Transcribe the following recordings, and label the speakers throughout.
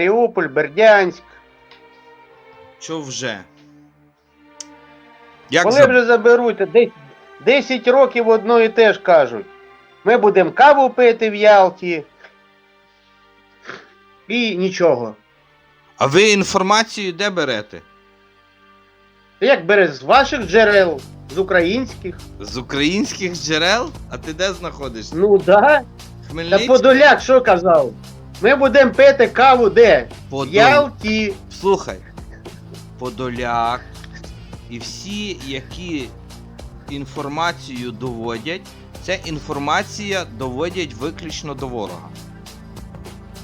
Speaker 1: Маріуполь, Бердянськ.
Speaker 2: Що вже? Як
Speaker 1: Коли
Speaker 2: за-
Speaker 1: вже заберуть, то десь 10 років одно і те ж кажуть. Ми будемо каву пити в Ялті. І нічого.
Speaker 2: А ви інформацію де берете?
Speaker 1: Як бере з ваших джерел, з українських?
Speaker 2: З українських джерел? А ти де знаходишся?
Speaker 1: Ну да. Та Подоляк що казав? Ми будемо пити каву де? В
Speaker 2: Подоль...
Speaker 1: Ялті.
Speaker 2: Слухай. Подоляк. І всі, які інформацію доводять, ця інформація доводять виключно до ворога.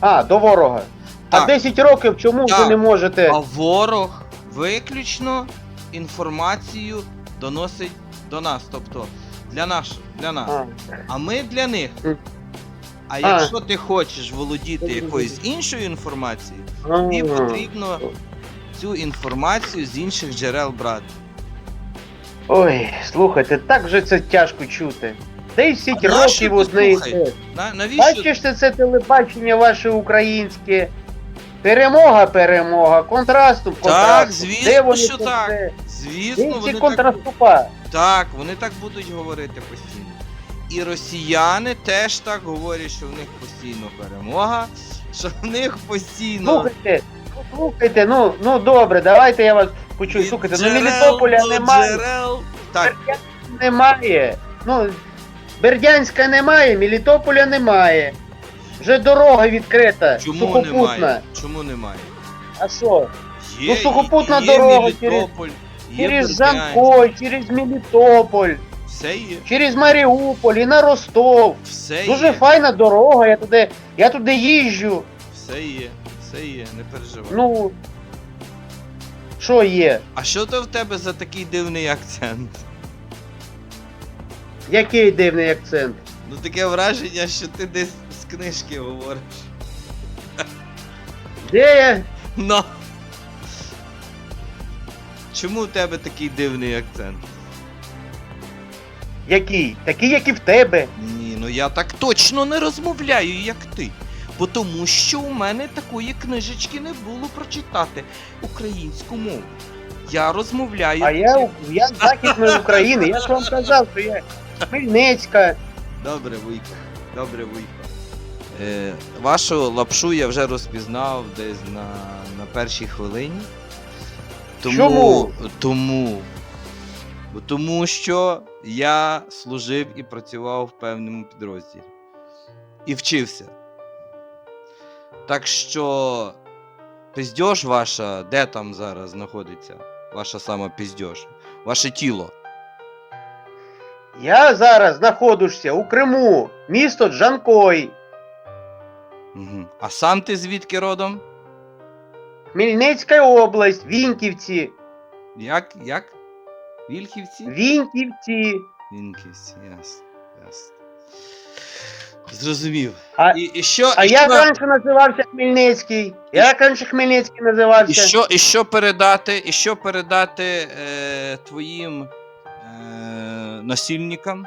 Speaker 1: А, до ворога. А
Speaker 2: Так.
Speaker 1: 10 років чому
Speaker 2: Так.
Speaker 1: ви не можете?
Speaker 2: А ворог виключно інформацію доносить до нас, тобто для наш, для нас.
Speaker 1: А,
Speaker 2: А ми для них. А якщо ти хочеш володіти якоюсь іншою інформацією, тобі потрібно цю інформацію з інших джерел брати.
Speaker 1: Ой, слухайте, так же це тяжко чути. 10
Speaker 2: А нащо
Speaker 1: років
Speaker 2: ти
Speaker 1: одне і те.
Speaker 2: На, навіщо?
Speaker 1: Бачиш ти це телебачення ваше українське? Перемога, перемога, контраступ, контраступ.
Speaker 2: звісно,
Speaker 1: Де вони
Speaker 2: що
Speaker 1: це
Speaker 2: так.
Speaker 1: все?
Speaker 2: Звісно,
Speaker 1: Де ці
Speaker 2: вони так,
Speaker 1: контраступа?
Speaker 2: так, вони так будуть говорити постійно. І росіяни теж так говорять, що в них постійно перемога, що в них постійно.
Speaker 1: Слухайте, ну, слухайте, ну, ну добре, давайте я вас почую.
Speaker 2: від
Speaker 1: Слухайте, ну Мелітополя
Speaker 2: до
Speaker 1: немає.
Speaker 2: джерел. Так,
Speaker 1: Немає. Ну, Бердянська немає, Мелітополя немає. Вже дорога відкрита,
Speaker 2: чому
Speaker 1: сухопутна.
Speaker 2: немає? Чому немає?
Speaker 1: А що?
Speaker 2: Є,
Speaker 1: Ну, сухопутна
Speaker 2: є
Speaker 1: дорога
Speaker 2: Мелітополь, є
Speaker 1: Через
Speaker 2: Бердянськ,
Speaker 1: Жанкой, через Мелітополь,
Speaker 2: Все є,
Speaker 1: через Маріуполь і на Ростов.
Speaker 2: все
Speaker 1: Дуже
Speaker 2: є,
Speaker 1: файна дорога, я туди, я туди їжджу.
Speaker 2: все є, все є, не переживай.
Speaker 1: Ну. Що є?
Speaker 2: А що то в тебе за такий дивний акцент?
Speaker 1: Який дивний акцент?
Speaker 2: Ну таке враження, що ти десь з книжки говориш.
Speaker 1: Де я?
Speaker 2: Ну. Чому в тебе такий дивний акцент?
Speaker 1: Який? Такий, як і в тебе.
Speaker 2: Ні, ну я так точно не розмовляю, як ти. Бо тому що у мене такої книжечки не було прочитати українську мову. Я розмовляю.
Speaker 1: А я, я з Західної України. Я ж вам казав, що я Хмельницька.
Speaker 2: Добре, Вуйко. Добре, Вуйко. Е, вашу лапшу я вже розпізнав десь на, на першій хвилині. Тому,
Speaker 1: Чому?
Speaker 2: Тому. Тому що я служив і працював в певному підрозділі. І вчився. Так що піздьош ваша, де там зараз знаходиться? Ваша сама піздьош? Ваше тіло.
Speaker 1: Я зараз знаходжуся у Криму, місто Джанкой,
Speaker 2: Угу. А сам ти звідки родом?
Speaker 1: Хмельницька область, Віньківці.
Speaker 2: Як? Як? Вільхівці?
Speaker 1: Віньківці.
Speaker 2: Вінківці, ясно. ясно. Зрозумів.
Speaker 1: А-
Speaker 2: і, і що,
Speaker 1: А
Speaker 2: і
Speaker 1: як
Speaker 2: що,
Speaker 1: раніше називався Хмельницький? Як раніше Хмельницький
Speaker 2: і
Speaker 1: називався?
Speaker 2: що, і що передати, і що передати е, твоїм е, насильникам?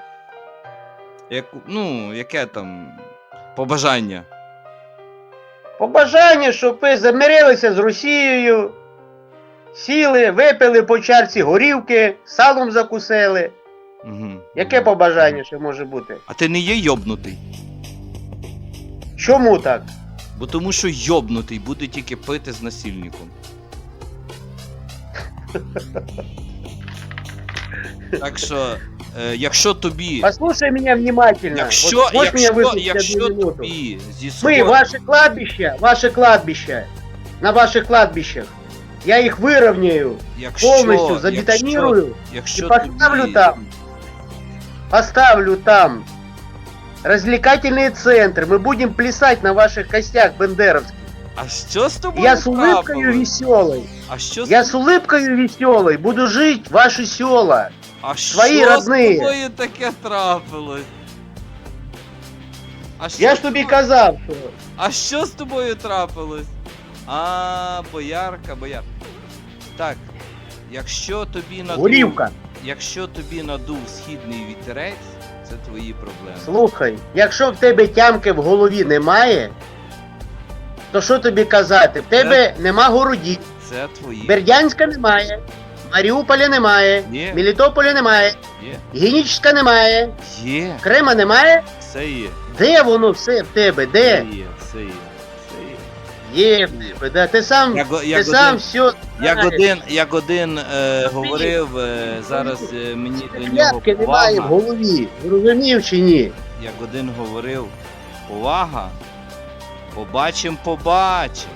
Speaker 2: Як, ну, яке там побажання?
Speaker 1: Побажання, щоб ви замирилися з Росією, сіли, випили по чарці горівки, салом закусили.
Speaker 2: Угу.
Speaker 1: Яке побажання ще може бути?
Speaker 2: А ти не є йобнутий?
Speaker 1: Чому так?
Speaker 2: Бо тому що йобнутий буде тільки пити з насильником. Так що, е, якщо тобі.
Speaker 1: Послушай меня внимательно.
Speaker 2: Якщо,
Speaker 1: вот, меня
Speaker 2: якщо,
Speaker 1: выслушать
Speaker 2: якщо
Speaker 1: одну минуту.
Speaker 2: тобі зі собою.
Speaker 1: ваши кладбища, ваши кладбища, на ваших кладбищах, я их выровняю,
Speaker 2: якщо,
Speaker 1: полностью забетонирую,
Speaker 2: якщо,
Speaker 1: і поставлю
Speaker 2: тобі,
Speaker 1: там. поставлю там развлекательные центры, мы будем плясать на ваших костях бендеровских.
Speaker 2: А що з тобою?
Speaker 1: Я с улыбкой
Speaker 2: трапилось?
Speaker 1: веселой,
Speaker 2: А що з
Speaker 1: я с улыбкой веселой буду жить в ваши села.
Speaker 2: А
Speaker 1: Твої
Speaker 2: що
Speaker 1: родні.
Speaker 2: з тобою таке трапилось? А що,
Speaker 1: Я ж тобі казав, що
Speaker 2: а що з тобою трапилось? А, боярка, боярка. Так, якщо тобі надув,
Speaker 1: горівка.
Speaker 2: якщо тобі надув східний вітерець, це твої проблеми.
Speaker 1: Слухай, якщо в тебе тямки в голові немає, То що тобі казати? В тебе нема городів,
Speaker 2: Це твої.
Speaker 1: Бердянська немає, Маріуполя немає,
Speaker 2: Є.
Speaker 1: Мелітополя немає,
Speaker 2: Є.
Speaker 1: Генічська немає,
Speaker 2: Є.
Speaker 1: Крима немає.
Speaker 2: Все є.
Speaker 1: Де воно все в тебе?
Speaker 2: Все
Speaker 1: Де?
Speaker 2: є. Все є. Все є.
Speaker 1: Є в тебе, да. Ти сам,
Speaker 2: Як, о-
Speaker 1: ти сам все
Speaker 2: як один, як один е, говорив, е, зараз е, мені до нього
Speaker 1: немає в
Speaker 2: повага.
Speaker 1: голові. Зрозумів чи ні?
Speaker 2: Як один говорив, повага. Побачим, побачим.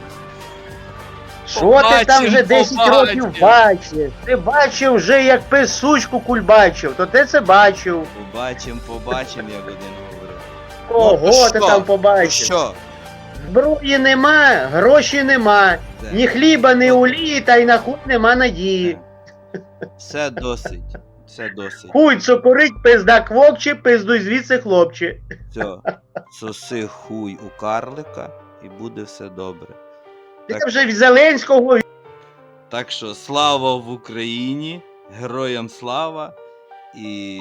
Speaker 1: Що ти там вже 10
Speaker 2: побачим.
Speaker 1: років бачиш? Ти бачив вже як пес сучку кульбачив, то ти це бачив.
Speaker 2: Побачим, побачим, як один говорив.
Speaker 1: Ого,
Speaker 2: Ну,
Speaker 1: ти
Speaker 2: що?
Speaker 1: там
Speaker 2: Ну
Speaker 1: побачив.
Speaker 2: що?
Speaker 1: Зброї нема, гроші нема,
Speaker 2: Це-
Speaker 1: ні хліба, ні олії, та й на хуй нема надії.
Speaker 2: Все досить. Все досить.
Speaker 1: Хуй цокорить, пизда квокче, пиздуй звідси хлопче.
Speaker 2: Все. Соси хуй у карлика і буде все добре.
Speaker 1: Ти
Speaker 2: Так.
Speaker 1: вже від Зеленського
Speaker 2: Так що слава в Україні, героям слава. І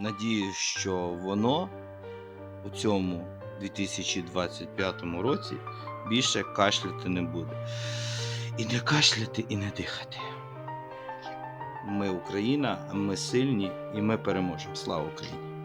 Speaker 2: надіюсь, що воно у цьому 2025 році більше кашляти не буде. І не кашляти, і не дихати. Ми Україна, ми сильні і ми переможемо. Слава Україні!